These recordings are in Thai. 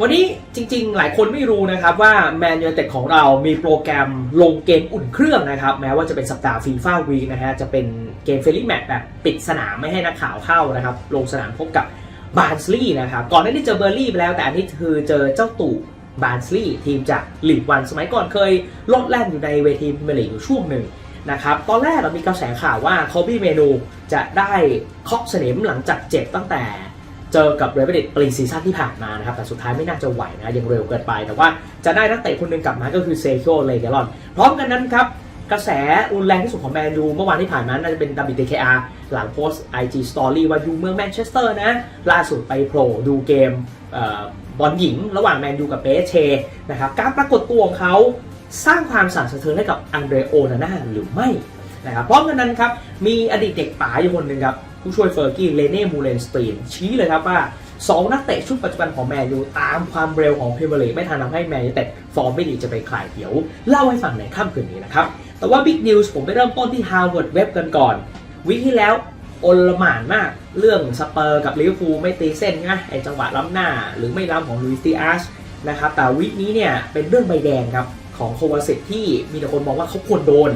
วันนี้จริงๆ หลายคนไม่รู้นะครับว่าแมนยูเต็ดของเรามีโปรแกรมลงเกมอุ่นเครื่องนะครับ แม้ว่าจะเป็นสัปดาห์ฟีฟ่าวีนะฮะจะเป็นเกมเฟลี่แมตแบบปิดสนามไม่ให้นักข่าวเข้านะครับ ลงสนามพบกับบาร์นสลีย์นะครับ ก่อนหน้านี้เจอเบอร์ลี่ไปแล้ว แต่อันนี้คือเจอเจ้าตู่บาร์นสลีย์ทีมจากลีกวันสมัยก่อนเคยลดแล่นอยู่ในเวทีเมลีอยู่ช่วงหนึ่งนะครับตอนแรกเรามีกระแสข่าวว่าคอบี้เมนูจะได้เคาะสนิมหลังจากเจ็บตั้งแต่ เจอกับเรเบเดตปรีซีซั่นที่ผ่านมานะครับ แต่สุดท้ายไม่น่าจะไหวนะยังเร็วเกินไป แต่ว่าจะได้นักเตะคนหนึ่งกลับมาก็คือเซโ o เลเกลอน พร้อมกันนั้นครับกระแสรุนแรงที่สุดของแมนยูเมื่อวานที่ผ่านมาน่าจะเป็น WTKR หลังโพสต์ IG Story ว่าอยู่เมืองแมนเชสเตอร์นะ ล่าสุดไปโผล่ดูเกมบอลหญิง ระหว่างแมนยูกับเปเชนะครับการปรากฏตัวของเขาสร้างความสั่นสะเทือนให้กับอันเดรโอนาน่าหรือไม่นะครับพร้อมกันนั้นครับมีอดีตเด็กป๋าอยู่คนหนึ่งครับ ผู้ช่วยเฟอร์กี้เลเน่มูเลนสตีนชี้เลยครับว่า 2 นักเตะชุดปัจจุบันของแมนยูตามความเร็วของเพเมียร์ลีไม่ทันทำให้แมนยูแต่ฟอร์มไม่ดีจะไปคลายเดี๋ยว เล่าให้ฟังในค่ำคืนนี้นะครับ แต่ว่าบิ๊กนิวส์ผมไปเริ่มต้นที่ Harvard Web กันก่อน วิกที่แล้วโอลหม่านมากเรื่องสเปอร์กับลิเวอร์พูลไม่ตีเส้นนะไอจังหวะล้ำหน้าหรือไม่ล้ำของลุยส์ดิอาชนะครับแต่วิกนี้เนี่ยเป็นเรื่องใบแดงครับของโควาสิตที่มีแต่คนมองว่าเขาควรโดน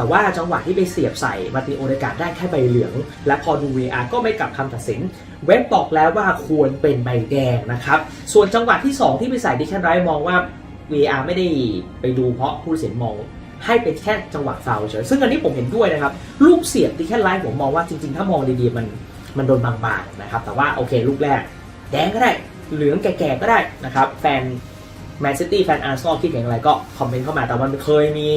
แต่ว่าจังหวะที่ไปเสียบใส่มาติโอเดกาได้แค่ใบเหลือง และพอดู VR ก็ไม่กลับคำตัดสิน เว็บบอกแล้วว่าควรเป็นใบแดงนะครับ ส่วนจังหวะที่ 2 ที่ไปใส่ดิแคนไรท์มองว่า VR ไม่ได้ไปดูเพราะผู้ตัดสินมองให้เป็นแค่จังหวะฟาวเฉยซึ่งอันนี้ผมเห็นด้วยนะครับ ลูกเสียบดิแคนไรท์ผมมองว่าจริงๆ ถ้ามองดีๆมันมันโดนบางๆนะครับ แต่ว่าโอเคลูกแรก แดงก็ได้ เหลืองแก่ๆก็ได้นะครับ แฟนแมนซิตี้แฟนอาร์ซอลคิดอย่างไรก็คอมเมนต์เข้ามา แต่มันเคยมี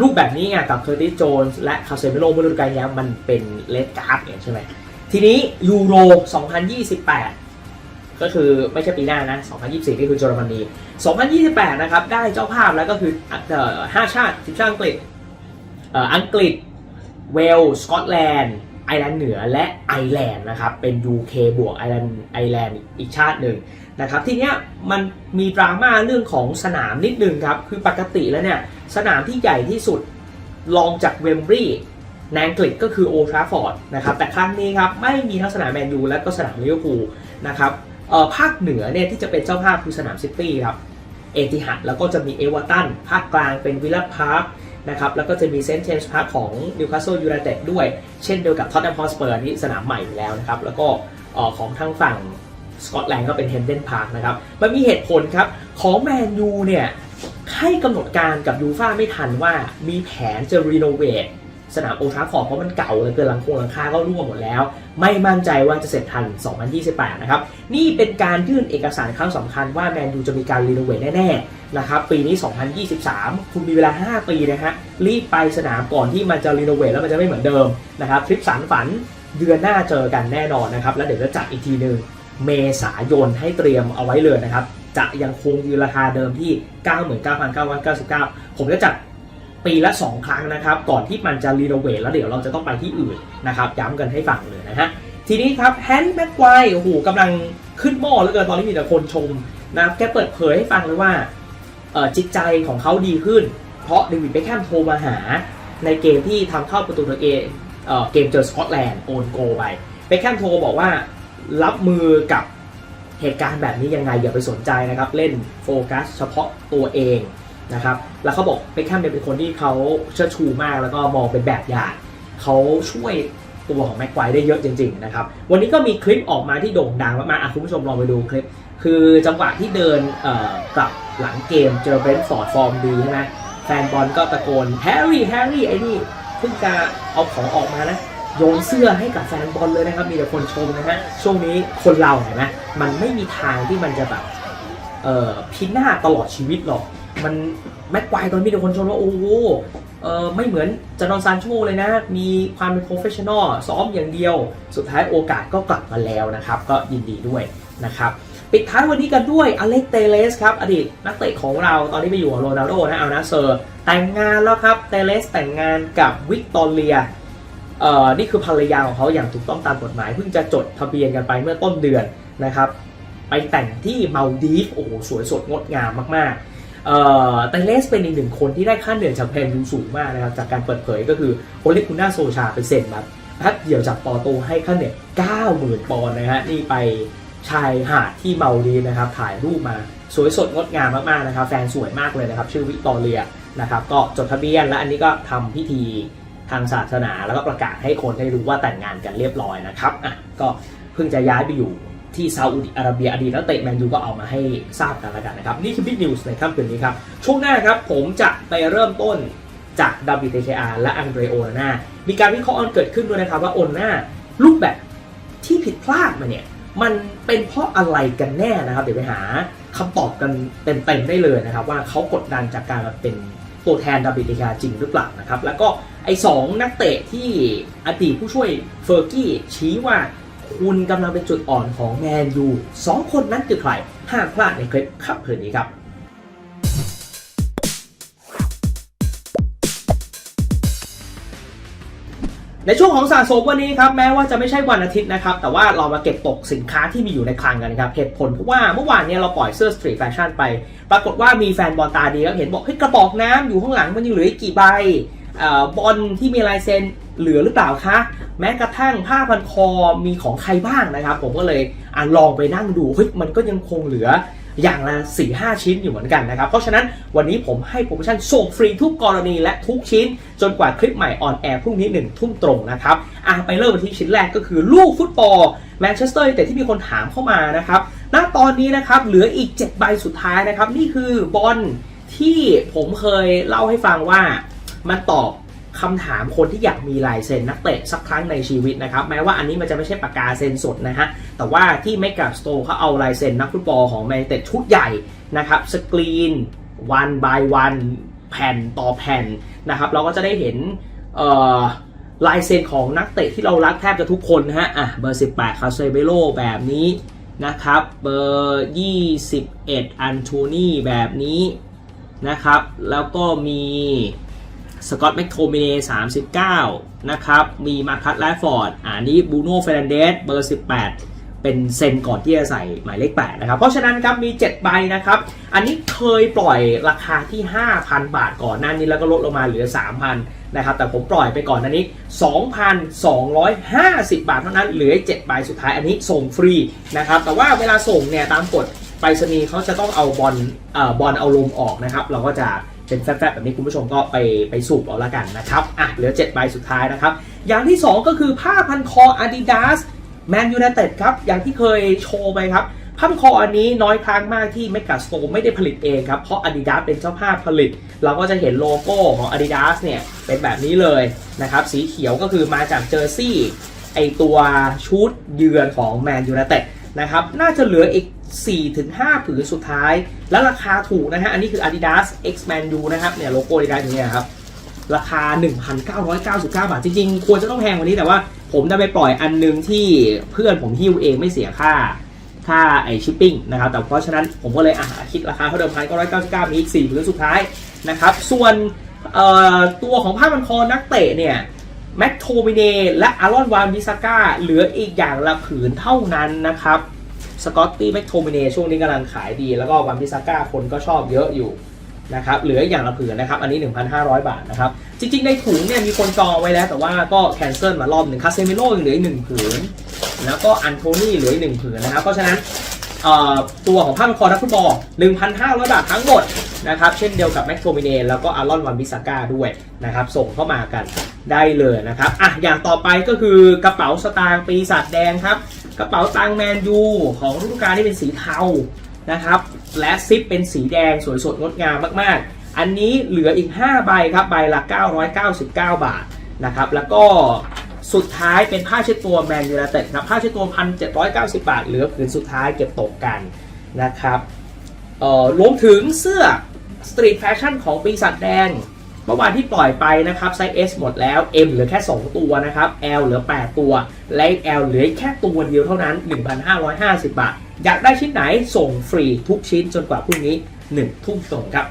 รูปแบบนี้ไงกับเคอร์ติสโจนส์และคาเซมิโลเมื่อฤดูกาลนี้มันเป็นเลดการ์ดเนี่ยใช่ไหมทีนี้ยูโร 2028 ก็คือไม่ใช่ปีหน้านะ 2024 นี่คือเยอรมนี 2028 นะครับ ได้เจ้าภาพแล้วก็คือเอ่อห้าชาติทีมชาติอังกฤษเอ่ออังกฤษ เวลส์ สกอตแลนด์ ไอร์แลนด์เหนือและไอร์แลนด์นะครับเป็น UK บวกไอร์แลนด์ไอร์แลนด์อีกชาติหนึ่งนะครับทีเนี้ยมันมีดราม่าเรื่องของสนามนิดนึงครับคือปกติแล้วเนี่ยสนามที่ใหญ่ที่สุดรองจากเวมบรีย์ในอังกฤษก็คือโอทราฟอร์ดนะครับแต่ครั้งนี้ครับไม่มีทั้งสนามแมนยูและก็สนามลิเวอร์พูลนะครับเอ่อภาคเหนือเนี่ยที่จะเป็นเจ้าภาพคือสนามซิตี้ครับเอติฮัดแล้วก็จะมีเอเวอร์ตันภาคกลางเป็นวิลล่าพาร์ค นะครับแล้วก็จะมีเซนต์เจมส์พาร์คของนิวคาสเซิลยูไนเต็ดด้วย เช่นเดียวกับท็อตแนมฮอสเปอร์นี่สนามใหม่อยู่แล้วนะครับ แล้วก็ของทางฝั่งสกอตแลนด์ก็เป็นเฮนเดนพาร์คนะครับ มันมีเหตุผลครับ ของแมนยูเนี่ยให้กำหนดการกับยูฟ่าไม่ทันว่ามีแผนจะรีโนเวท สนามโอทราฟอร์ดเพราะมันเก่าเลยเกินหลังโครงหลังคาก็รั่วหมดแล้ว ไม่มั่นใจว่าจะเสร็จทัน 2028 นะครับ นี่เป็นการยื่นเอกสารครั้งสำคัญว่าแมนยูจะมีการรีโนเวทแน่ๆนะครับปีนี้ 2023 คุณมีเวลา 5 ปีนะฮะรีบไปสนามก่อนที่มันจะรีโนเวทแล้วมันจะไม่เหมือนเดิมนะครับทริปสารฝันเดือนหน้าเจอกันแน่นอนนะครับแล้วเดี๋ยวจะจัดอีกทีหนึ่งเมษายนให้เตรียมเอาไว้เลยนะครับจะยังคงยืนราคาเดิมที่ 99,999 ผมจะจัด ปีละ 2 ครั้งนะครับ ก่อนที่มันจะรีโนเวทแล้วเดี๋ยวเราจะต้องไปที่อื่นนะครับย้ำกันให้ฟังเลยนะฮะทีนี้ครับแฮนด์แม็กไกวโอ้โหกำลังขึ้นหม้อเหลือเกินตอนนี้มีแต่คนชมนะครับแกเปิดเผยให้ฟังเลยว่าจิตใจของเขาดีขึ้น เพราะเดวิดเบคแฮมโทรมาหาในเกมที่ทำเข้าประตูตัวเองเเกมเจอสกอตแลนด์โอนโกไปเบคแฮมโทรบอกว่ารับมือกับเหตุการณ์แบบนี้ยังไงอย่าไปสนใจนะครับ เล่นโฟกัสเฉพาะตัวเอง นะครับแล้วเขาบอกเบคแฮมเนี่ยเป็นคนที่เขาเชิดชูมากแล้วก็มองเป็นแบบอย่างเขาช่วยตัวของแม็กไกวได้เยอะจริงๆนะครับวันนี้ก็มีคลิปออกมาที่โด่งดังมากๆคุณผู้ชมลองไปดูคลิป คือจังหวะที่เดินกลับหลังเกมเจอเบรนท์ฟอร์ดฟอร์มดีใช่ไหมแฟนบอลก็ตะโกนแฮร์รี่แฮร์รี่ไอ้นี่เพิ่งจะเอาของออกมานะโยนเสื้อให้กับแฟนบอลเลยนะครับ มีแต่คนชมนะฮะช่วงนี้คนเราเห็นไหมมันไม่มีทางที่มันจะแบบเอ่อพินาศตลอดชีวิตหรอก มันแม็กไกวตอนมีแต่คนชมว่าโอ้โหเออไม่เหมือนจานอนซานโชเลยนะ มีความเป็นโปรเฟชชั่นอลซ้อมอย่างเดียว สุดท้ายโอกาสก็กลับมาแล้วนะครับ ก็ยินดีด้วยนะครับ ปิดท้ายวันนี้กันด้วยอเล็กเตเลสครับ อดีตนักเตะของเราตอนนี้ไปอยู่กับโรนัลโดนะเอานะเซอร์ แต่งงานแล้วครับ เตเลสแต่งงานกับวิกตอเรียเอ่อนี่คือภรรยาของเขาอย่างถูกต้องตามกฎหมาย เพิ่งจะจดทะเบียนกันไปเมื่อต้นเดือนนะครับ ไปแต่งที่มาลดีฟโอ้โหสวยสดงดงามมากๆ ไตเลสเป็นอีกหนึ่งคนที่ได้ค่าเหนื่อยจากแพนยูสูงมากนะครับจากการเปิดเผยก็คือโอเลกุน่าโซชาไปเซ็นมาพัดเดี่ยวจากปอโตให้ค่าเหนื่อย90,000ปอนด์นะฮะนี่ไปชายหาดที่เมาดีนะครับถ่ายรูปมาสวยสดงดงามมากๆนะครับแฟนสวยมากเลยนะครับชื่อวิกตอเรียนะครับก็จดทะเบียนและอันนี้ก็ทำพิธีทางศาสนาแล้วก็ประกาศให้คนได้รู้ว่าแต่งงานกันเรียบร้อยนะครับอะก็เพิ่งจะย้ายไปอยู่ ที่ซาอุดิอาระเบียอดีตนักเตะแมนยูก็เอามาให้ทราบกันแล้วกันนะครับ นี่คือบิ๊กนิวส์ในค่ำคืนนี้ครับ ช่วงหน้าครับผมจะไปเริ่มต้นจาก WTKR และอังเดรโอนาน่ามีการวิเคราะห์กันเกิดขึ้นด้วยนะครับว่าโอนาน่ารูปแบบที่ผิดพลาดมาเนี่ยมันเป็นเพราะอะไรกันแน่นะครับ เดี๋ยวไปหาคำตอบกันเต็มๆได้เลยนะครับ ว่าเขากดดันจากการมาเป็นตัวแทน WTKR จริงหรือเปล่านะครับ แล้วก็ไอ้สองนักเตะที่อดีตผู้ช่วยเฟอร์กี้ชี้ว่า คุณกำลังเป็นจุดอ่อนของแมนยูสองคนนั้นคือใครห้ามพลาดในคลิปขับคืนนี้ครับในช่วงของสะสมวันนี้ครับแม้ว่าจะไม่ใช่วันอาทิตย์นะครับ แต่ว่าเรามาเก็บตกสินค้าที่มีอยู่ในคลังกันครับเหตุผลเพราะว่าเมื่อวานเนี้เราปล่อยเสื้อสตรีทแฟชั่นไป ปรากฏว่ามีแฟนบอลตาดีครับเห็นบอกเฮ้ยกระบอกน้ำอยู่ข้างหลังมันยังเหลืออีกกี่ใบ บอลที่มีลายเซ็นเหลือหรือเปล่าคะ แม้กระทั่งผ้าพันคอมีของใครบ้างนะครับ ผมก็เลยอลองไปนั่งดูเฮ้ยมันก็ยังคงเหลืออย่างละ4 5 ชิ้นอยู่เหมือนกันนะครับ เพราะฉะนั้นวันนี้ผมให้โปรโมชั่นส่งฟรีทุกกรณีและทุกชิ้น จนกว่าคลิปใหม่ออนแอร์พรุ่งนี้1ทุ่มตรงนะครับอะไปเริ่มที่ชิ้นแรกก็คือลูกฟุตบอลแมนเชสเตอร์แต่ที่มีคนถามเข้ามานะครับณตอนนี้นะครับเหลืออีก 7 ใบสุดท้ายนะครับ นี่คือบอลที่ผมเคยเล่าให้ฟังว่า มันตอบคำถามคนที่อยากมีลายเซ็นนักเตะสักครั้งในชีวิตนะครับ แม้ว่าอันนี้มันจะไม่ใช่ปากกาเซ็นสดนะฮะ แต่ว่าที่เมกาสโตร์เขาเอาลายเซ็นนักฟุตบอลของแมนเตชุดใหญ่นะครับสกรีนวันบายวันแผ่นต่อแผ่นนะครับเราก็จะได้เห็นลายเซ็นของนักเตะที่เรารักแทบจะทุกคนนะฮะอะเบอร์ 18 คาเซเบโลแบบนี้นะครับเบอร์ 21 อันโทนีแบบนี้นะครับ แล้วก็มี สกอตแมคโทมิเน่39 นะครับ มีมาคัตแลฟอร์ดอ่านี้บูโน่เฟรนเดสเบอร์ 18 เป็นเซนก่อนที่จะใส่หมายเลข 8 นะครับ เพราะฉะนั้นครับมี 7 ใบนะครับ อันนี้เคยปล่อยราคาที่ 5,000 บาทก่อนหน้านี้แล้วก็ลดลงมาเหลือ 3,000 นะครับ แต่ผมปล่อยไปก่อนหน้านี้ 2,250 บาทเท่านั้นเหลือ 7 ใบสุดท้ายอันนี้ส่งฟรีนะครับ แต่ว่าเวลาส่งเนี่ยตามกฎไปรษณีย์เขาจะต้องเอาบอลเอ่อบอลเอาลมออกนะครับ เราก็จะ เป็นแฟบๆแบบนี้คุณผู้ชมก็ไปไปสูบเอาละกันนะครับอะเหลือ7ใบสุดท้ายนะครับ อย่างที่ 2 ก็คือผ้าพันคอ Adidas แมนยูไนเต็ดครับ อย่างที่เคยโชว์ไปครับผ้าพันคออันนี้น้อยครั้งมากที่ m e g a s t o r e ไม่ได้ผลิตเองครับ เพราะ Adidas เป็นเจ้าภาพผลิต เราก็จะเห็นโลโก้ของ Adidas เนี่ยเป็นแบบนี้เลยนะครับสีเขียวก็คือมาจากเจอร์ซี่ไอตัวชุดเยือนของแมนยูไนเต็ด นะครับ น่าจะเหลืออีก 4-5 ผืนสุดท้าย และราคาถูกนะฮะ อันนี้คือ Adidas X Man U นะครับ เนี่ยโลโก้ Adidas อย่างเงี้ยครับ ราคา 1,999 บาท จริงๆ ควรจะต้องแพงกว่านี้แต่ว่าผมได้ไปปล่อยอันนึงที่เพื่อนผมหิ้วเองไม่เสียค่าค่าไอชิปปิ้งนะครับ แต่เพราะฉะนั้นผมก็เลยอะคิดราคาเท่าเดิมพันเก้าร้อยเก้าสิบเก้ามีอีกสี่ผืนสุดท้ายนะครับ ส่วนเอ่อตัวของผ้ามันคอนักเตะเนี่ย แม็กโทมิเนและอารอนวานบิซาก้าเหลืออีกอย่างละผืนเท่านั้นนะครับสกอตตี้แม็กโทมิเนช่วงนี้กำลังขายดี แล้วก็วานบิซาก้าคนก็ชอบเยอะอยู่นะครับเหลืออย่างละผืนนะครับ อันนี้ 1,500 บาทนะครับ จริงๆ ในถุงเนี่ยมีคนจองไว้แล้ว แต่ว่าก็แคนเซิลมารอบหนึ่งคาเซมิโลยังเหลืออีกหนึ่งผืน แล้วก็อันโทนี่เหลืออีกหนึ่งผืนนะครับ เพราะฉะนั้น ตัวของผ้าพันคอนักฟุตบอล 1,500 บาททั้งหมดนะครับ เช่นเดียวกับแม็กโทมิเนแล้วก็อารอนวันบิซาก้าด้วยนะครับ ส่งเข้ามากันได้เลยนะครับ อะ อย่างต่อไปก็คือกระเป๋าสตางค์ปีศาจแดงครับ กระเป๋าตังแมนยูของฤดูกาลที่เป็นสีเทานะครับ และซิปเป็นสีแดงสวยสดงดงามมากๆ อันนี้เหลืออีก 5 ใบครับ ใบละ 999 บาทนะครับ แล้วก็ สุดท้ายเป็นผ้าเช็ดตัวแมนยูไนเต็ดครับผ้าเช็ดตัว 1,790 บาท เหลือผืนสุดท้ายเก็บตกกันนะครับเอ่อรวมถึงเสื้อสตรีทแฟชั่นของปีศาจแดงเมื่อวานที่ปล่อยไปนะครับไซส์ S หมดแล้ว M เหลือแค่ 2 ตัวนะครับ L เหลือ 8 ตัวและ L เหลือแค่ตัวเดียวเท่านั้น 1,550 บาท อยากได้ชิ้นไหนส่งฟรีทุกชิ้นจนกว่าพรุ่งนี้ 1 ทุ่มตรงครับ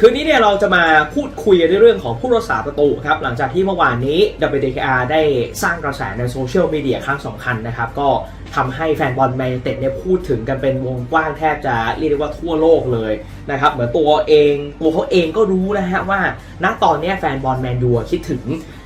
คืนนี้เนี่ยเราจะมาพูดคุยในเรื่องของผู้รักษาประตูครับหลังจากที่เมื่อวานนี้ WDKR ได้สร้างกระแสในโซเชียลมีเดียครั้งสำคัญนะครับ ก็ทำให้แฟนบอลแมนเต็ดเนี่ยพูดถึงกันเป็นวงกว้างแทบจะเรียกได้ว่าทั่วโลกเลยนะครับ เหมือนตัวเองตัวเขาเองก็รู้นะฮะว่า ณตอนนี้แฟนบอลแมนยูคิดถึง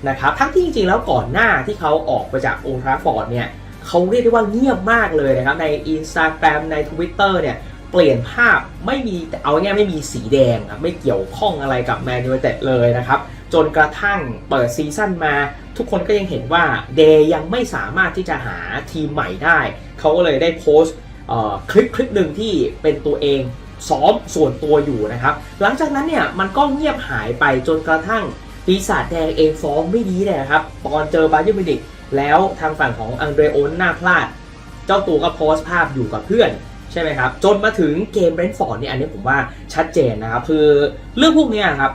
นะครับ ทั้งที่จริงๆแล้วก่อนหน้าที่เขาออกไปจากโอลด์ทราฟฟอร์ดเนี่ยเขาเรียกได้ว่าเงียบมากเลยนะครับใน Instagram ใน Twitter เนี่ย เปลี่ยนภาพไม่มีแต่เอาง่ายไม่มีสีแดงครับไม่เกี่ยวข้องอะไรกับแมนยูไนเต็ดเลยนะครับ จนกระทั่งเปิดซีซั่นมา ทุกคนก็ยังเห็นว่าเดย์ยังไม่สามารถที่จะหาทีมใหม่ได้ เขาก็เลยได้โพสต์คลิปคลิปหนึ่งที่เป็นตัวเองซ้อมส่วนตัวอยู่นะครับ หลังจากนั้นเนี่ยมันก็เงียบหายไปจนกระทั่งปีศาจแดงเองฟ้องไม่ดีเลยครับ ตอนเจอบาเยอร์มิวนิกแล้วทางฝั่งของอังเดรโอนน่าพลาด เจ้าตัวก็โพสต์ภาพอยู่กับเพื่อน ช่ไหมครับจนมาถึงเกมเบรนท์ฟอร์ดเนี่ยอันนี้ผมว่าชัดเจนนะครับคือเรื่องพวกนี้ครับ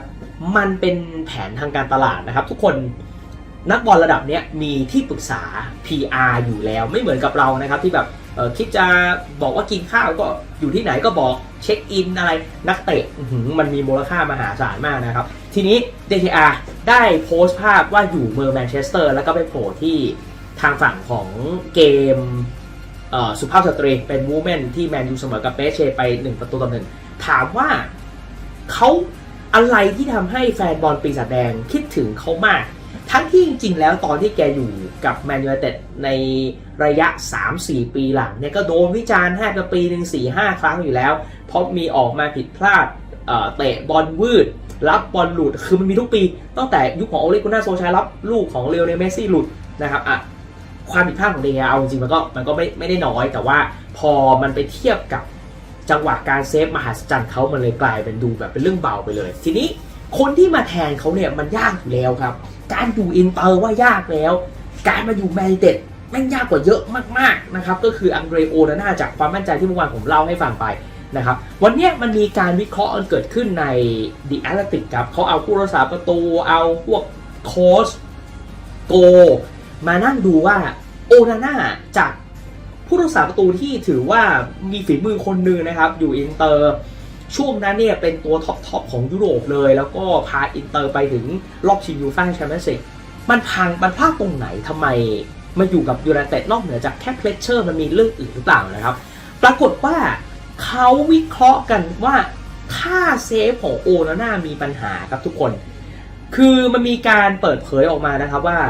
มันเป็นแผนทางการตลาดนะครับ ทุกคนนักบอลระดับเนี้ยมีที่ปรึกษา PR อยู่แล้วไม่เหมือนกับเรานะครับที่แบบคิดจะบอกว่ากินข้าวก็อยู่ที่ไหนก็บอกเช็คอินอะไรนักเตะมันมีมูลค่ามหาศาลมากนะครับ ทีนี้ DTR ได้โพสต์ภาพว่าอยู่เมืองแมนเชสเตอร์แล้วก็ไปโผล่ที่ทางฝั่งของเกม สุภาพสตรีเป็นวูแมนที่แมนยูเสมอกับเปเชไป 1 ประตูต่อหนึ่งถามว่าเขาอะไรที่ทำให้แฟนบอลปีศาจแดงคิดถึงเขามาก ทั้งที่จริง ๆ แล้วตอนที่แกอยู่กับแมนยูไนเต็ดในระยะ 3-4 ปีหลังเนี่ยก็โดนวิจารณ์แทบจะปีหนึ่ง4-5ครั้งอยู่แล้ว เพราะมีออกมาผิดพลาดเตะบอลวืด รับบอลหลุดคือมันมีทุกปี ตั้งแต่ยุคของโอเลกุน่าโซชารับลูกของเลโอเนเมซี่หลุดนะครับอะ ความผิดพลาดของเดย์เอาจริงมันก็มันก็ไม่ไม่ได้น้อย แต่ว่าพอมันไปเทียบกับจังหวะการเซฟมหาศจรรย์เขามันเลยกลายเป็นดูแบบเป็นเรื่องเบาไปเลย ทีนี้คนที่มาแทนเขาเนี่ยมันยากอยู่แล้วครับ การอยู่อินเตอร์ว่ายากแล้ว การมาอยู่แมนเต็ดแม่งยากกว่าเยอะมากๆนะครับก็คืออังเดรโอนาน่าจากความมั่นใจที่เมื่อวานผมเล่าให้ฟังไปนะครับวันนี้มันมีการวิเคราะห์เกิดขึ้นใน The Athletic ครับเขาเอาผู้รักษาประตูเอาพวกโค้ชโก มานั่งดูว่าโอนาน่าจากผู้รักษาประตูที่ถือว่ามีฝีมือคนหนึ่งนะครับ อยู่อินเตอร์ ช่วงนั้นเนี่ยเป็นตัวท็อปทอปของยุโรปเลย แล้วก็พาอินเตอร์ไปถึงรอบชิงยูฟ่าแชมเปี้ยนส์ลีกมันพังมันพลาดตรงไหนทำไมมาอยู่กับยูไนเต็ดนอกเหนือจากแค่เพลชเชอร์มันมีเรื่องอื่นหรือเปล่านะครับ ปรากฏว่าเขาวิเคราะห์กันว่าค่าเซฟของโอนาน่ามีปัญหาครับทุกคน คือมันมีการเปิดเผยออกมานะครับว่า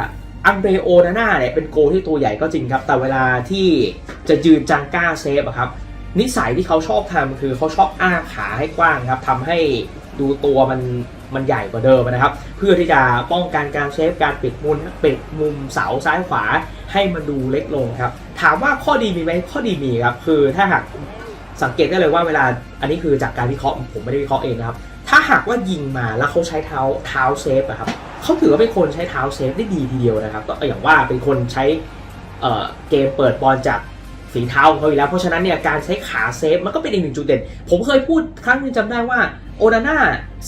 อังเดรโอนาน่าเนี่ยเป็นโกที่ตัวใหญ่ก็จริงครับ แต่เวลาที่จะยืนจังก้าเซฟอะครับ นิสัยที่เขาชอบทำคือเขาชอบอ้าขาให้กว้างครับทำให้ดูตัวมันมันใหญ่กว่าเดิมนะครับ เพื่อที่จะป้องกันการเซฟการปิดมุมปิดมุมเสาซ้ายขวาให้มันดูเล็กลงครับ ถามว่าข้อดีมีไหมข้อดีมีครับ คือถ้าหากสังเกตได้เลยว่าเวลาอันนี้คือจากการวิเคราะห์ผมไม่ได้วิเคราะห์เองนะครับ ถ้าหากว่ายิงมาแล้วเขาใช้เท้าเท้าเซฟอะครับ เขาถือว่าเป็นคนใช้เท้าเซฟได้ดีทีเดียวนะครับ ก็อย่างว่าเป็นคนใช้เเกมเปิดบอลจากฝีเท้าของเขาอยู่แล้ว เพราะฉะนั้นเนี่ยการใช้ขาเซฟมันก็เป็นอีกหนึ่งจุดเด่น ผมเคยพูดครั้งหนึงจำได้ว่าโอนาน่า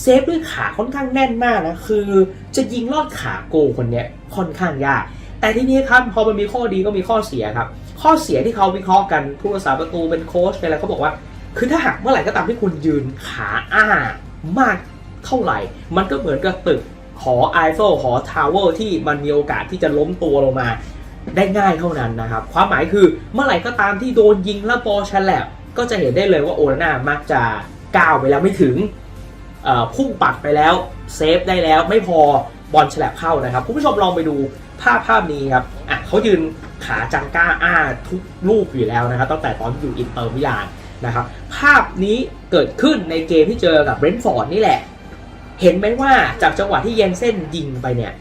เซฟด้วยขาค่อนข้างแน่นมากนะ คือจะยิงลอดขาโกคนเนี้ยค่อนข้างยาก แต่ทีนี้ครับพอมันมีข้อดีก็มีข้อเสียครับ ข้อเสียที่เขาวิเคราะห์กันผู้รักษาประตูเป็นโค้ชเป็นอะไรเขาบอกว่า คือถ้าหากเมื่อไหร่ก็ตามที่คุณยืนขาอ้ามากเท่าไหร่ มันก็เหมือนกับตึก หอไอเฟลหอทาวเวอร์ที่มันมีโอกาสที่จะล้มตัวลงมาได้ง่ายเท่านั้นนะครับ ความหมายคือเมื่อไหร่ก็ตามที่โดนยิงแล้วบอลฉลับก็จะเห็นได้เลยว่าโอนาน่ามักจะก้าวไปแล้วไม่ถึงพุ่งปัดไปแล้วเซฟได้แล้วไม่พอบอลฉลับเข้านะครับคุณผู้ชมลองไปดูภาพภาพนี้ครับอะเขายืนขาจังก้าอ้าทุกลูกอยู่แล้วนะครับตั้งแต่ตอนอยู่อินเตอร์มิลานนะครับภาพนี้เกิดขึ้นในเกมที่เจอกับเบรนท์ฟอร์ดนี่แหละ เห็นไหมว่าจากจังหวะที่เยนเส้นยิงไปเนี่ย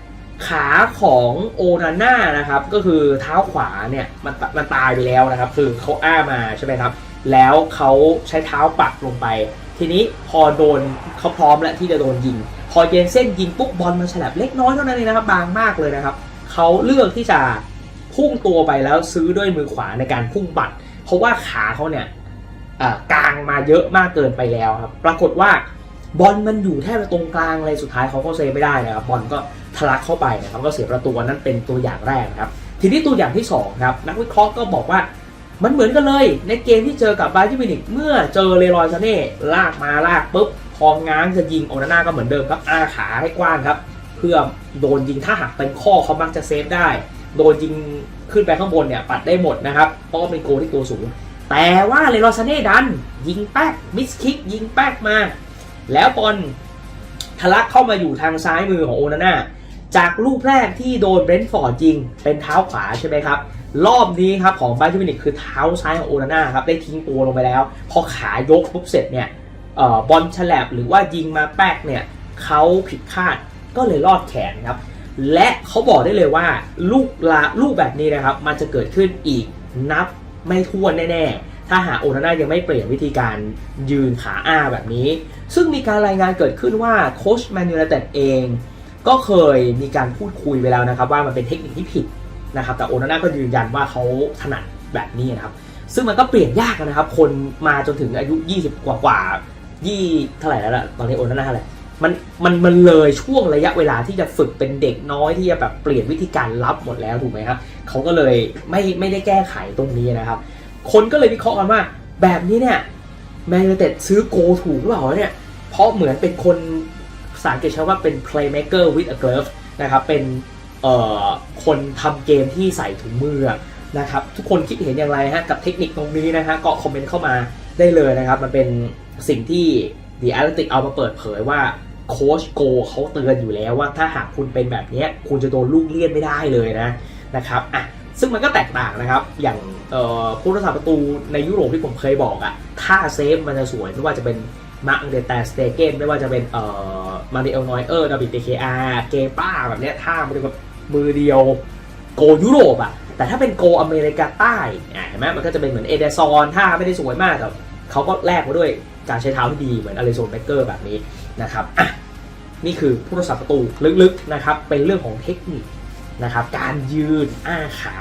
ขาของโอนาน่านะครับ ก็คือเท้าขวาเนี่ยมันมันตายไปแล้วนะครับ คือเขาอ้ามาใช่ไหมครับ แล้วเขาใช้เท้าปักลงไป ทีนี้พอโดนเขาพร้อมแล้วที่จะโดนยิง พอเยนเส้นยิงปุ๊บบอลมันฉลับเล็กน้อยเท่านั้นเองนะครับ บางมากเลยนะครับเขาเลือกที่จะพุ่งตัวไปแล้วซื้อด้วยมือขวาในการพุ่งปัดเพราะว่าขาเขาเนี่ยอ่ากลางมาเยอะมากเกินไปแล้วครับ ปรากฏว่า บอลมันอยู่แทบตรงกลางเลยสุดท้ายเขาก็เซฟไม่ได้นะครับบอลก็ทะลักเข้าไปนะครับก็เสียประตูนั้นเป็นตัวอย่างแรกนะครับ ทีนี้ตัวอย่างที่สองครับนักวิเคราะห์ก็บอกว่ามันเหมือนกันเลยในเกมที่เจอกับบาเยิร์นมิวนิกเมื่อเจอเลรอยซาเน่ลากมาลากปุ๊บพองง้างจะยิงโอนาน่าก็เหมือนเดิมครับอาขาให้กว้างครับเพื่อโดนยิงถ้าหากเป็นข้อเขามักจะเซฟได้ โดนยิงขึ้นไปข้างบนเนี่ยปัดได้หมดนะครับเพราะว่าเป็นโกลที่ตัวสูง แต่ว่าเลรอยซาเน่ดัน ยิงแป๊กมิสคิกยิงแป๊กมา แล้วบอลทะลักเข้ามาอยู่ทางซ้ายมือของโอนาน่าจากลูกแรกที่โดนเบรนท์ฟอร์ดยิงเป็นเท้าขวาใช่ไหมครับ รอบนี้ครับของไบทูมินิกคือเท้าซ้ายของโอนาน่าครับได้ทิ้งตัวลงไปแล้ว พอขายกปุ๊บเสร็จเนี่ยออบอลฉลับหรือว่ายิงมาแป๊กเนี่ยเขาผิดคาดก็เลยรอดแขนครับ และเขาบอกได้เลยว่าลูกลาลูกแบบนี้นะครับ มันจะเกิดขึ้นอีกนับไม่ถ้วนแน่ๆ ถ้าหากโอนาน่ายังไม่เปลี่ยนวิธีการยืนขาอ้าแบบนี้ ซึ่งมีการรายงานเกิดขึ้นว่าโค้ชแมนยูไนเต็ดเอง ก็เคยมีการพูดคุยไปแล้วนะครับ ว่ามันเป็นเทคนิคที่ผิดนะครับ แต่โอนาน่าก็ยืนยันว่าเขาถนัดแบบนี้นะครับ ซึ่งมันก็เปลี่ยนยากนะครับ คนมาจนถึงอายุ 20 กว่ากว่ายี่เท่าไหร่แล้วล่ะตอนนี้โอนาน่าเท่าไหร่มันมันมันเลยช่วงระยะเวลาที่จะฝึกเป็นเด็กน้อยที่จะแบบเปลี่ยนวิธีการรับหมดแล้วถูกไหมครับเขาก็เลยไม่ไม่ได้แก้ไขตรงนี้นะครับ คนก็เลยวิเคราะห์กันว่า แบบนี้เนี่ยแมนยูเต็ดซื้อโกถูกหรือเปล่าเนี่ย เพราะเหมือนเป็นคนภาษาอังกฤษใช้ว่าเป็น playmaker with a glove นะครับ เป็นคนทำเกมที่ใส่ถุงมือนะครับ ทุกคนคิดเห็นอย่างไรฮะกับเทคนิคตรงนี้นะฮะก็คอมเมนต์เข้ามาได้เลยนะครับ มันเป็นสิ่งที่ The Athletic เอามาเปิดเผยว่าโค้ชโกเขาเตือนอยู่แล้วว่าถ้าหากคุณเป็นแบบเนี้ยคุณจะโดนลูกเลี่ยนไม่ได้เลยนะนะครับอะ ซึ่งมันก็แตกต่างนะครับ อย่างผู้รักษาประตูในยุโรปที่ผมเคยบอกอะถ้าเซฟมันจะสวยไม่ว่าจะเป็นมาร์กเดตสเตเกนไม่ว่าจะเป็นเอ่อมาริเอลนอยเออร์ดาบิดเดเคอาร์เกป้าแบบเนี้ยท่ามันแบบมือเดียวโกยุโรปอะแต่ถ้าเป็นโกอเมริกาใต้อะเห็นไหมมันก็จะเป็นเหมือนเอเดซอนท่าไม่ได้สวยมากแต่เขาก็แลกมาด้วยการใช้เท้าที่ดีเหมือนอเลโซนเบเกอร์แบบนี้นะครับนี่คือผู้รักษาประตูลึกๆนะครับเป็นเรื่องของเทคนิค นะครับ การยืนอ้าขา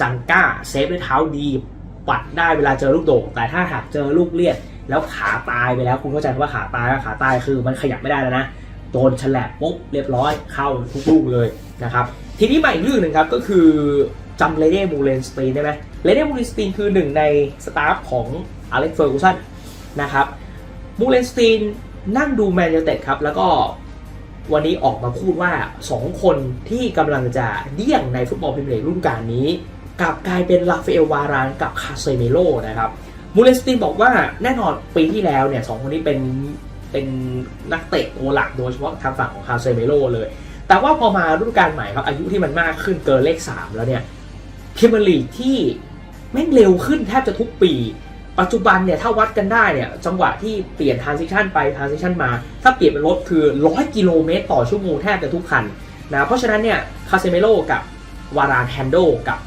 จังก้าเซฟด้วยเท้าดีปัดได้เวลาเจอลูกโด่งแต่ถ้าหากเจอลูกเลียด แล้วขาตายไปแล้วคุณเข้าใจว่าขาตายว่าขาตายคือมันขยับไม่ได้แล้วนะโดนฉลับปุ๊บเรียบร้อยเข้าทุกลูกเลยนะครับทีนี้มาอีกเรื่องหนึ่งครับก็คือจำเลเดมูเลนสตีนได้ไหมเลเดมูเลนสตีนคือหนึ่งในสตาฟของอเล็กเฟอร์กูสันนะครับมูเลนสตีนนั่งดูแมนยูเต็ดครับแล้วก็ วันนี้ออกมาพูดว่า 2 คนที่กำลังจะเดี่ยงในฟุตบอลพรีเมียร์ลีกรุ่นการนี้กลับกลายเป็นลาฟเอลวารานกับคาเซเมโลนะครับมูเลสตินบอกว่าแน่นอนปีที่แล้วเนี่ยสองคนนี้เป็นเป็นนักเตะตัวหลักโดยเฉพาะทางฝั่งของคาเซเมโลเลย แต่ว่าพอมาฤดูกาลใหม่ครับอายุที่มันมากขึ้นเกินเลข 3 แล้วเนี่ยพรีเมียร์ลีกที่แม่งเร็วขึ้นแทบจะทุกปี ปัจจุบันเนี่ยถ้าวัดกันได้เนี่ยจังหวะที่เปลี่ยนทรานซิชันไปทรานซิชันมา ถ้าเปลี่ยนเป็นรถคือ 100 กิโลเมตรต่อชั่วโมงแทบจะทุกคันนะเพราะฉะนั้นเนี่ยคาเซเมโลกับวารานแฮนโดกับ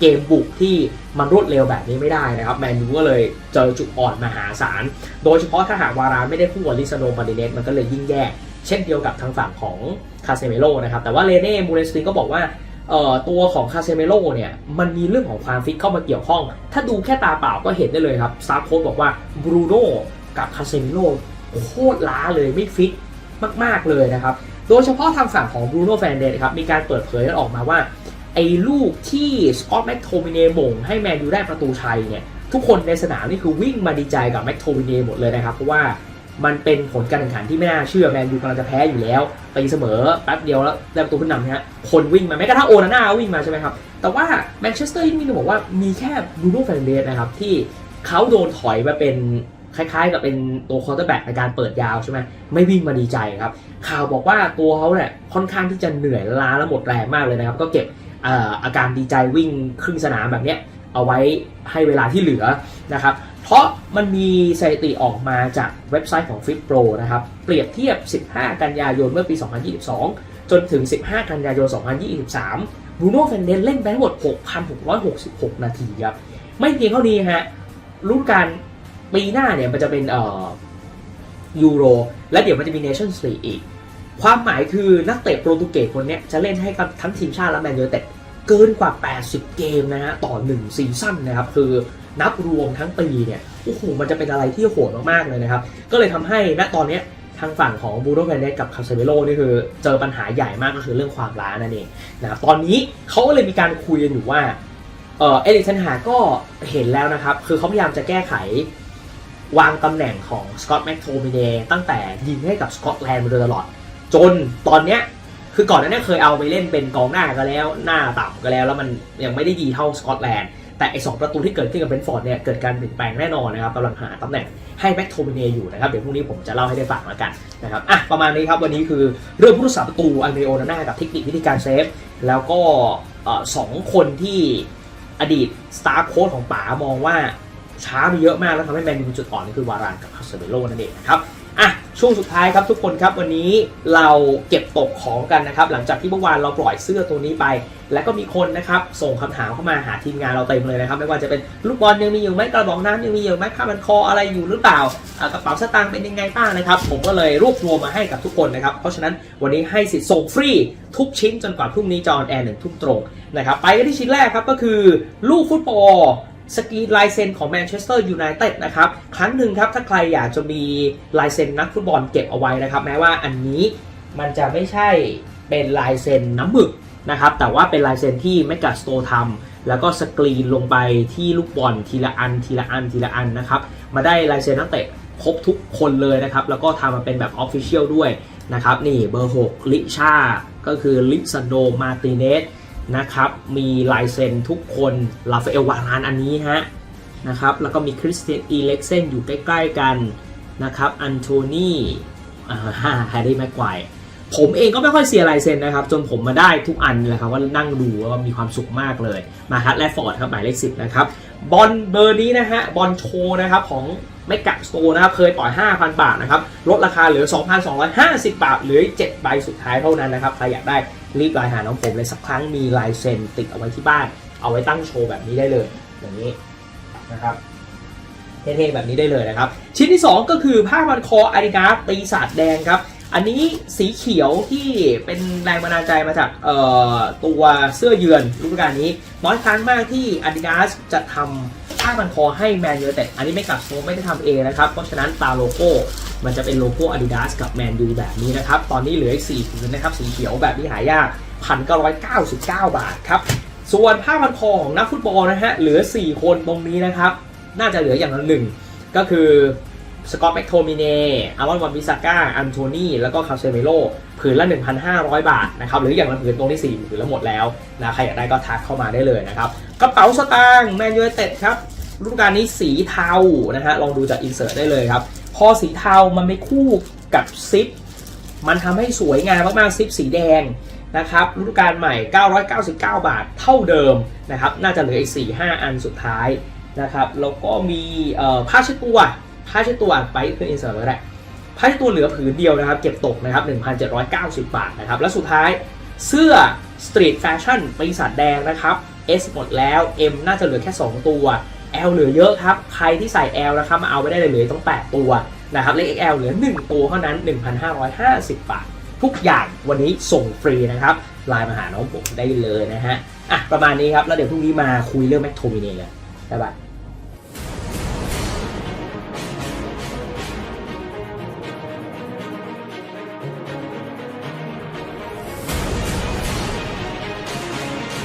เกมบุกที่มันรวดเร็วแบบนี้ไม่ได้นะครับแมนยูก็เลยเจอจุดอ่อนมหาศาล โดยเฉพาะถ้าหากวารานไม่ได้คู่กับลิซาโนมาริเนสมันก็เลยยิ่งแย่เช่นเดียวกับทางฝั่งของคาเซเมโลนะครับแต่ว่าเลเน่มูเรสตินก็บอกว่า ตัวของคาเซเมโลเนี่ยมันมีเรื่องของความฟิตเข้ามาเกี่ยวข้อง ถ้าดูแค่ตาเปล่าก็เห็นได้เลยครับซาโค้ดบอกว่าบรูโน่กับคาเซเมโลโคตรล้าเลยไม่ฟิตมาก ๆ เลยนะครับ โดยเฉพาะทางฝั่งของบรูโน่แฟนเดนครับมีการเปิดเผยออกมาว่า ไอ้ลูกที่สกอตแม็กโทมิเนหม่งให้แมนยูได้ประตูชัยเนี่ยทุกคนในสนามนี่คือวิ่งมาดีใจกับแม็กโทมิเนหมดเลยนะครับ เพราะว่า มันเป็นผลการแข่งขันที่ไม่น่าเชื่อแมนยูกำลังจะแพ้อยู่แล้วตีเสมอแป๊บเดียวแล้วได้ประตูขึ้นนำนะฮะคนวิ่งมาแม้กระทั่งโอนาน่าวิ่งมาใช่ไหมครับ แต่ว่าแมนเชสเตอร์ยูไนเต็ดบอกว่ามีแค่บูโน่แฟนเดสนะครับที่เขาโดนถอยมาเป็นคล้ายๆ กับเป็นตัวคอร์เตอร์แบ็กในการเปิดยาวใช่ไหมไม่วิ่งมาดีใจครับ ข่าวบอกว่าตัวเขาเนี่ยค่อนข้างที่จะเหนื่อยล้าและหมดแรงมากเลยนะครับ ก็เก็บเอ่ออาการดีใจวิ่งครึ่งสนามแบบเนี้ยเอาไว้ให้เวลาที่เหลือนะครับ เพราะมันมีสถิติออกมาจากเว็บไซต์ของ Fit Pro นะครับ เปรียบเทียบ 15 กันยายนเมื่อปี 2022 จนถึง 15 กันยายน 2023 บูโน่เฟนเดนเล่นไปทั้งหมด 6,666 นาทีครับ ไม่เพียงเท่านี้ฮะรุ่นการปีหน้าเนี่ยมันจะเป็นเอ่อยูโร และเดี๋ยวมันจะมีเนชั่นสลีอีก ความหมายคือนักเตะโปรตุเกสคนเนี้ยจะเล่นให้กับทั้งทีมชาติและแมนยูเต็ดเกินกว่า 80 เกมนะฮะต่อ 1 ซีซั่นนะครับ คือ นับรวมทั้งปีเนี่ยโอ้โหมันจะเป็นอะไรที่โหดมากๆเลยนะครับ ก็เลยทำให้ณตอนนี้ทางฝั่งของบูโรแฟนเดสกับคาเซเมโลนี่คือเจอปัญหาใหญ่มากก็คือเรื่องความล้านั่นเองนะครับตอนนี้เขาก็เลยมีการคุยกันอยู่ว่าเออเอริกเซนหาก็เห็นแล้วนะครับ คือเขาพยายามจะแก้ไขวางตำแหน่งของสกอตแม็กโทมิเนตั้งแต่ยิงให้กับสกอตแลนด์มาโดยตลอด จนตอนเนี้ยคือก่อนหน้านี้เคยเอาไปเล่นเป็นกองหน้าก็แล้วหน้าต่ำก็แล้ว แล้วมันยังไม่ได้ดีเท่าสกอตแลนด์ แต่ไอ้สองประตูที่เกิดขึ้นกับเบรนท์ฟอร์ดเนี่ยเกิดการเปลี่ยนแปลงแน่นอนนะครับกำลังหาตำแหน่งให้แม็กโทมิเนอยู่นะครับเดี๋ยวพรุ่งนี้ผมจะเล่าให้ได้ฟังแล้วกันนะครับอะประมาณนี้ครับวันนี้คือเรื่องผู้รักษาประตูอันเดรโอนาน่ากับเทคนิควิธีการเซฟแล้วก็สองคนที่อดีตสตาร์โค้ชของป๋ามองว่าช้าไปเยอะมากแล้วทำให้แมนยูมีจุดอ่อนนี่คือวารานกับคาเซเบโลนั่นเองนะครับ ช่วงสุดท้ายครับทุกคนครับวันนี้เราเก็บตกของกันนะครับหลังจากที่เมื่อวานเราปล่อยเสื้อตัวนี้ไป แล้วก็มีคนนะครับส่งคำถามเข้ามาหาทีมงานเราเต็มเลยนะครับไม่ว่าจะเป็นลูกบอลยังมีอยู่ไหมกระบอกน้ำยังมีอยู่ไหมผ้ามันคออะไรอยู่หรือเปล่าอ่ากระเป๋าสตางค์เป็นยังไงบ้างนะครับผมก็เลยรวบรวมมาให้กับทุกคนนะครับเพราะฉะนั้นวันนี้ให้สิทธิ์ส่งฟรีทุกชิ้นจนกว่าพรุ่งนี้จะออนแอร์หนึ่งทุ่มตรงนะครับไปกันที่ชิ้นแรกครับก็คือลูกฟุตบอล สกรีนลายเซ็นของแมนเชสเตอร์ยูไนเต็ดนะครับครั้งหนึ่งครับถ้าใครอยากจะมีลายเซ็นนักฟุตบอลเก็บเอาไว้นะครับ แม้ว่าอันนี้มันจะไม่ใช่เป็นลายเซ็นน้ำหมึกนะครับแต่ว่าเป็นลายเซ็นที่แมกกาสโตทำแล้วก็สกรีนลงไปที่ลูกบอลทีละอันทีละอันทีละอันนะครับมาได้ลายเซ็นนักเตะครบทุกคนเลยนะครับ แล้วก็ทำมาเป็นแบบออฟฟิเชียลด้วยนะครับ นี่เบอร์ 6 ลิชา ก็คือลิซันโด มาติเนส นะครับ มีลายเซ็นทุกคนลาฟาเอลวารานอันนี้ฮะนะครับ แล้วก็มีคริสเตียนอีเล็กเซนอยู่ใกล้ ๆ กันนะครับ อันโทนีอ่าแฮร์รี่แม็กไกวร์ผมเองก็ไม่ค่อยเสียลายเซ็นนะครับ จนผมมาได้ทุกอันเลยครับว่านั่งดูวก็มีความสุขมากเลย มาฮัตและฟอร์ดครับหมายเลขสิบนะครับบอลเบอร์นี้นะฮะบอลโชนะครับของเมกะสโตนะครับเคยปล่อย 5,000 บาทนะครับลดราคาเหลือ 2,250 บาทเหลือ 7 ใบสุดท้ายเท่านั้นนะครับใครอยากได้ รีบไลน์หาน้องผมเลยสักครั้งมีลายเซ็นติดเอาไว้ที่บ้าน เอาไว้ตั้งโชว์แบบนี้ได้เลย อย่างนี้นะครับเท่ๆแบบนี้ได้เลยนะครับ ชิ้นที่ 2 ก็คือผ้าพันคออาดิดาสปีศาจแดงครับ อันนี้สีเขียวที่เป็นแรงบันดาลใจมาจากตัวเสื้อเยือนฤดูกาลนี้ น้อยครั้งมากที่ Adidas จะทำ ผ้าพันคอให้แมนยูแต่อันนี้ไม่กับโซไม่ได้ทำเองนะครับ เพราะฉะนั้นตาโลโก้มันจะเป็นโลโก้ Adidas กับแมนยูแบบนี้นะครับ ตอนนี้เหลืออีก4ผืนนะครับ สีเขียวแบบที่หายากพันเก้าร้อยเก้าสิบเก้าบาทครับ ส่วนผ้าพันคอของนักฟุตบอลนะฮะ เหลือ 4 คนตรงนี้นะครับ น่าจะเหลืออย่างละหนึ่ง ก็คือสกอตแมคโทมิเนอารอนวันบิซาก้า อันโทนีแล้วก็คาเซเมโลผืนละ 1,500 บาทนะครับ หรืออย่างละผืนตรงที่4ผืนละหมดแล้วนะ ใครอยากได้ก็ทักเข้ามาได้เลยนะครับ กระเป๋าสตางค์แมนยูเต็ดครับ ฤดูกาลนี้สีเทานะฮะลองดูจากอินเสิร์ตได้เลยครับ พอสีเทามันไม่คู่กับซิปมันทำให้สวยงามมากๆซิปสีแดงนะครับฤดูกาลใหม่ 999 บาทเท่าเดิมนะครับ น่าจะเหลืออีก 4-5 อันสุดท้ายนะครับแล้วก็มีผ้าเช็ดตัวผ้าเช็ดตัวไปขึ้นอินเสิร์ตก็ได้ผ้าเช็ดตัวเหลือผืนเดียวนะครับ เก็บตกนะครับ 1,790 บาทนะครับ และสุดท้ายเสื้อสตรีทแฟชั่นปีศาจแดงนะครับ S หมดแล้ว M น่าจะเหลือแค่ 2 ตัว L เหลือเยอะครับ ใครที่ใส่ L นะครับมาเอาไปได้เลยเหลือต้อง 8 ตัวนะครับเลข XL เหลือ 1 ตัวเท่านั้น 1,550 บาท ทุกอย่างวันนี้ส่งฟรีนะครับไลน์มาหาน้องผมได้เลยนะฮะอะประมาณนี้ครับ แล้วเดี๋ยวพรุ่งนี้มาคุยเรื่องแมคโทมิเน่กันได้ปะ